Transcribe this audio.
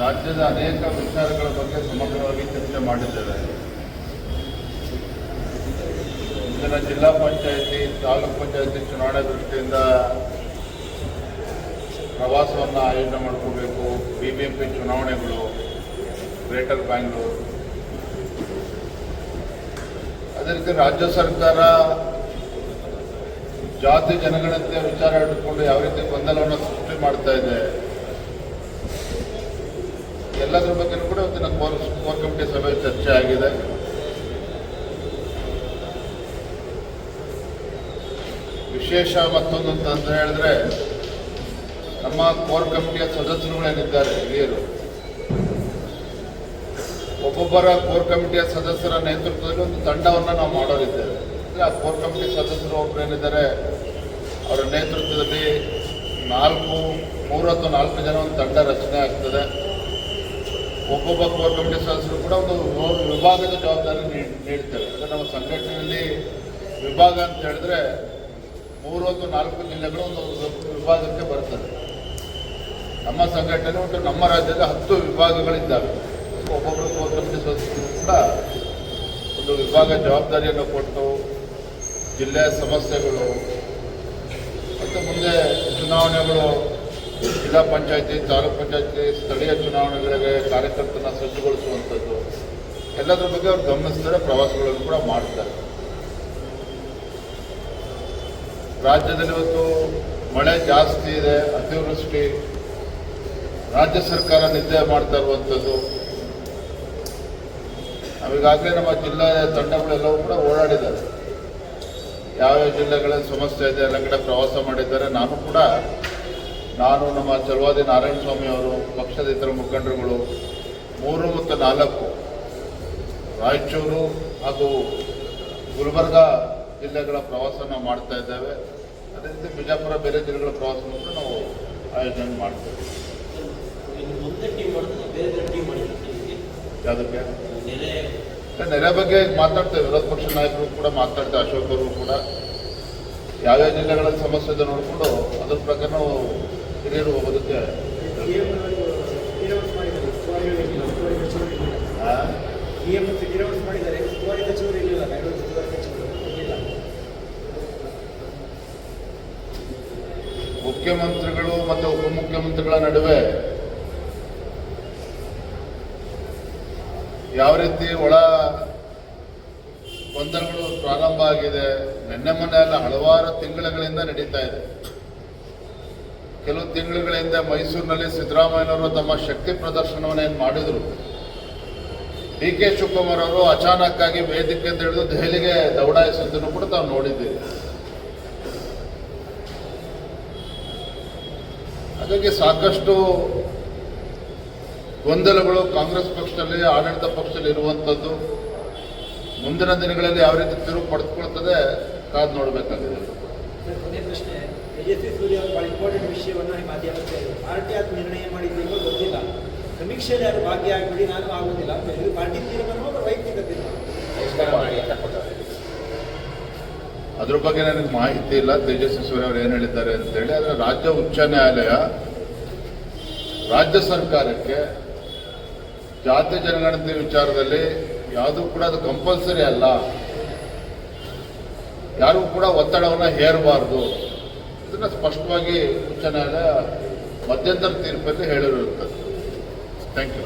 ರಾಜ್ಯದ ಅನೇಕ ವಿಚಾರಗಳ ಬಗ್ಗೆ ಸಮಗ್ರವಾಗಿ ಚರ್ಚೆ ಮಾಡಿದ್ದೇವೆ. ಇಂದಿನ ಜಿಲ್ಲಾ ಪಂಚಾಯಿತಿ, ತಾಲೂಕ್ ಪಂಚಾಯಿತಿ ಚುನಾವಣೆ ದೃಷ್ಟಿಯಿಂದ ಪ್ರವಾಸವನ್ನು ಆಯೋಜನೆ ಮಾಡ್ಕೋಬೇಕು. ಬಿ ಬಿ ಎಂ ಪಿ ಚುನಾವಣೆಗಳು, ಗ್ರೇಟರ್ ಬ್ಯಾಂಗ್ಳೂರು. ಅದೇ ರೀತಿ ರಾಜ್ಯ ಸರ್ಕಾರ ಜಾತಿ, ಜನಗಣತಿಯ ವಿಚಾರ ಇಟ್ಟುಕೊಂಡು ಯಾವ ರೀತಿ ಗೊಂದಲವನ್ನು ಸೃಷ್ಟಿ ಮಾಡ್ತಾ ಇದೆ ಎಲ್ಲದರ ಬಗ್ಗೆ ಕೂಡ ಇವತ್ತಿನ ಕೋರ್ ಕೋರ್ ಕಮಿಟಿ ಸಭೆ ಚರ್ಚೆ ಆಗಿದೆ. ವಿಶೇಷ ಮತ್ತೊಂದು ಅಂತ ಹೇಳಿದ್ರೆ, ನಮ್ಮ ಕೋರ್ ಕಮಿಟಿಯ ಸದಸ್ಯರುಗಳೇನಿದ್ದಾರೆ, ಹಿರಿಯರು? ಒಬ್ಬೊಬ್ಬರ ಕೋರ್ ಕಮಿಟಿಯ ಸದಸ್ಯರ ನೇತೃತ್ವದಲ್ಲಿ ಒಂದು ತಂಡವನ್ನು ನಾವು ಮಾಡೋರಿದ್ದೇವೆ. ಅಂದರೆ ಆ ಕೋರ್ ಕಮಿಟಿ ಸದಸ್ಯರು ಒಬ್ಬರು ಏನಿದ್ದಾರೆ, ಅವರ ನೇತೃತ್ವದಲ್ಲಿ ನಾಲ್ಕು ಮೂರು ಅಥವಾ ನಾಲ್ಕು ಜನ ಒಂದು ತಂಡ ರಚನೆ ಆಗ್ತದೆ. ಒಬ್ಬೊಬ್ಬ ಕೋರ್ ಕಮಿಟಿ ಸದಸ್ಯರು ಕೂಡ ಒಂದು ವಿಭಾಗದ ಜವಾಬ್ದಾರಿ ನೀಡ್- ನೀಡ್ತೇವೆ ಅಂದರೆ ನಮ್ಮ ಸಂಘಟನೆಯಲ್ಲಿ ವಿಭಾಗ ಅಂತ ಹೇಳಿದ್ರೆ ಮೂರು ಅಥವಾ ನಾಲ್ಕು ಜಿಲ್ಲೆಗಳು ಒಂದು ವಿಭಾಗಕ್ಕೆ ಬರ್ತದೆ. ನಮ್ಮ ಸಂಘಟನೆ ಒಟ್ಟು ನಮ್ಮ ರಾಜ್ಯದ ಹತ್ತು ವಿಭಾಗಗಳಿದ್ದಾವೆ. ಒಬ್ಬೊಬ್ಬರು ಕೋರ್ ಕಮಿಟಿ ಸದಸ್ಯರು ಕೂಡ ಒಂದು ವಿಭಾಗ ಜವಾಬ್ದಾರಿಯನ್ನು ಕೊಟ್ಟು ಜಿಲ್ಲೆಯ ಸಮಸ್ಯೆಗಳು, ಮತ್ತು ಮುಂದೆ ಚುನಾವಣೆಗಳು ಜಿಲ್ಲಾ ಪಂಚಾಯತಿ, ತಾಲೂಕ್ ಪಂಚಾಯತಿ, ಸ್ಥಳೀಯ ಚುನಾವಣೆಗಳಿಗೆ ಕಾರ್ಯಕರ್ತನ ಸಜ್ಜುಗೊಳಿಸುವಂಥದ್ದು, ಎಲ್ಲದರ ಬಗ್ಗೆ ಅವ್ರು ಗಮನಿಸ್ತಾರೆ ಪ್ರವಾಸಗಳನ್ನು ಕೂಡ ಮಾಡ್ತಾರೆ. ರಾಜ್ಯದಲ್ಲಿ ಇವತ್ತು ಮಳೆ ಜಾಸ್ತಿ ಇದೆ, ಅತಿವೃಷ್ಟಿ, ರಾಜ್ಯ ಸರ್ಕಾರ ನಿದ್ದೆ ಮಾಡ್ತಾ ಇರುವಂಥದ್ದು. ನಾವೀಗಾಗಲೇ ನಮ್ಮ ಜಿಲ್ಲೆಯ ತಂಡಗಳೆಲ್ಲವೂ ಕೂಡ ಓಡಾಡಿದ್ದಾರೆ. ಯಾವ್ಯಾವ ಜಿಲ್ಲೆಗಳಲ್ಲಿ ಸಮಸ್ಯೆ ಇದೆ, ಎಲ್ಲ ಕಡೆ ಪ್ರವಾಸ ಮಾಡಿದ್ದಾರೆ, ನಾನು ಕೂಡ ನಾನು ನಮ್ಮ ಚಲವಾದಿ ನಾರಾಯಣ ಸ್ವಾಮಿ ಅವರು ಪಕ್ಷದ ಇತರ ಮುಖಂಡರುಗಳು ಮೂರು ಮತ್ತು ನಾಲ್ಕು ರಾಯಚೂರು ಹಾಗೂ ಗುಲ್ಬರ್ಗ ಜಿಲ್ಲೆಗಳ ಪ್ರವಾಸನ ಮಾಡ್ತಾ ಇದ್ದೇವೆ. ಅದೇ ರೀತಿ ಬಿಜಾಪುರ ಬೇರೆ ಜಿಲ್ಲೆಗಳ ಪ್ರವಾಸವನ್ನು ಕೂಡ ನಾವು ಆಯೋಜನೆ ಮಾಡ್ತೇವೆ. ಯಾವುದಕ್ಕೆ? ನೆರೆ. ನೆರೆ ಬಗ್ಗೆ ಮಾತಾಡ್ತೇವೆ. ವಿರೋಧ ಪಕ್ಷ ನಾಯಕರು ಕೂಡ ಮಾತಾಡ್ತೇವೆ ಅಶೋಕ್ ಅವರು ಕೂಡ. ಯಾವ್ಯಾವ ಜಿಲ್ಲೆಗಳಲ್ಲಿ ಸಮಸ್ಯೆ ಇದೆ ನೋಡಿಕೊಂಡು ಅದ್ರ ಪ್ರಕಾರ ನಾವು ಹಿರಿಯರು ಹೋಗೋದಕ್ಕೆ ಮುಖ್ಯಮಂತ್ರಿಗಳು ಮತ್ತು ಉಪಮುಖ್ಯಮಂತ್ರಿಗಳ ನಡುವೆ ಯಾವ ರೀತಿ ಒಳ ಗೊಂದಲಗಳು ಪ್ರಾರಂಭ ಆಗಿದೆ? ನಿನ್ನೆ ಮೊನ್ನೆ ಎಲ್ಲ ಹಲವಾರು ತಿಂಗಳುಗಳಿಂದ ನಡೀತಾ ಇದೆ. ಕೆಲವು ತಿಂಗಳುಗಳಿಂದ ಮೈಸೂರಿನಲ್ಲಿ ಸಿದ್ದರಾಮಯ್ಯನವರು ತಮ್ಮ ಶಕ್ತಿ ಪ್ರದರ್ಶನವನ್ನು ಏನು ಮಾಡಿದರು? ಡಿ ಕೆ ಶಿವಕುಮಾರ್ ಅವರು ಅಚಾನಕ್ ಆಗಿ ವೇದಿಕೆ ಅಂತ ಹಿಡಿದು ದೆಹಲಿಗೆ ದೌಡಾಯಿಸಿದ್ದನ್ನು ಕೂಡ ತಾವು ನೋಡಿದ್ದೀವಿ ಹಾಗಾಗಿ ಸಾಕಷ್ಟು ಗೊಂದಲಗಳು ಕಾಂಗ್ರೆಸ್ ಪಕ್ಷದಲ್ಲಿ, ಆಡಳಿತ ಪಕ್ಷದಲ್ಲಿ ಇರುವಂಥದ್ದು ಮುಂದಿನ ದಿನಗಳಲ್ಲಿ ಯಾವ ರೀತಿ ತಿರುವು ಪಡೆದುಕೊಳ್ತದೆ ಕಾದು ನೋಡಬೇಕಾಗಿದೆ. ತೇಜಸ್ವಿ ಸೂರ್ಯ ಅವರು ಬಹಳ ಇಂಪಾರ್ಟೆಂಟ್ ವಿಷಯವನ್ನು ಮಾಧ್ಯಮಕ್ಕೆ ಪಾರ್ಟಿ ಅದು ನಿರ್ಣಯ ಮಾಡಿದ್ದೇನೋ ಗೊತ್ತಿಲ್ಲ. ಸಮೀಕ್ಷೆಯಲ್ಲಿ ಯಾರು ಭಾಗಿಯಾಗಿಬಿಡಿ ನಾನು ಆಗೋದಿಲ್ಲ ಅಂತ ಹೇಳಿದ್ರು. ಪಾರ್ಟಿ ತೀರ್ಮಾನ ಅವರು ವೈಯಕ್ತಿಕ ತೀರ್ಮಾನ. ಅದ್ರ ಬಗ್ಗೆ ನನಗೆ ಮಾಹಿತಿ ಇಲ್ಲ. ತೇಜಸ್ವಿ ಸೂರ್ಯ ಅವರು ಏನು ಹೇಳಿದ್ದಾರೆ ಅಂತೇಳಿ ಆದರೆ ರಾಜ್ಯ ಉಚ್ಚ ನ್ಯಾಯಾಲಯ ರಾಜ್ಯ ಸರ್ಕಾರಕ್ಕೆ ಜಾತಿ ಜನಗಣತಿ ವಿಚಾರದಲ್ಲಿ ಯಾವುದೂ ಕೂಡ ಅದು ಕಂಪಲ್ಸರಿ ಅಲ್ಲ. ಯಾರಿಗೂ ಕೂಡ ಒತ್ತಡವನ್ನು ಹೇರಬಾರ್ದು. ಇದನ್ನು ಸ್ಪಷ್ಟವಾಗಿ ಉಚ್ಚ ನ್ಯಾಯಾಲಯ ಮಧ್ಯಂತರ ತೀರ್ಪಲ್ಲಿ ಹೇಳಿರುತ್ತದೆ ಥ್ಯಾಂಕ್ ಯು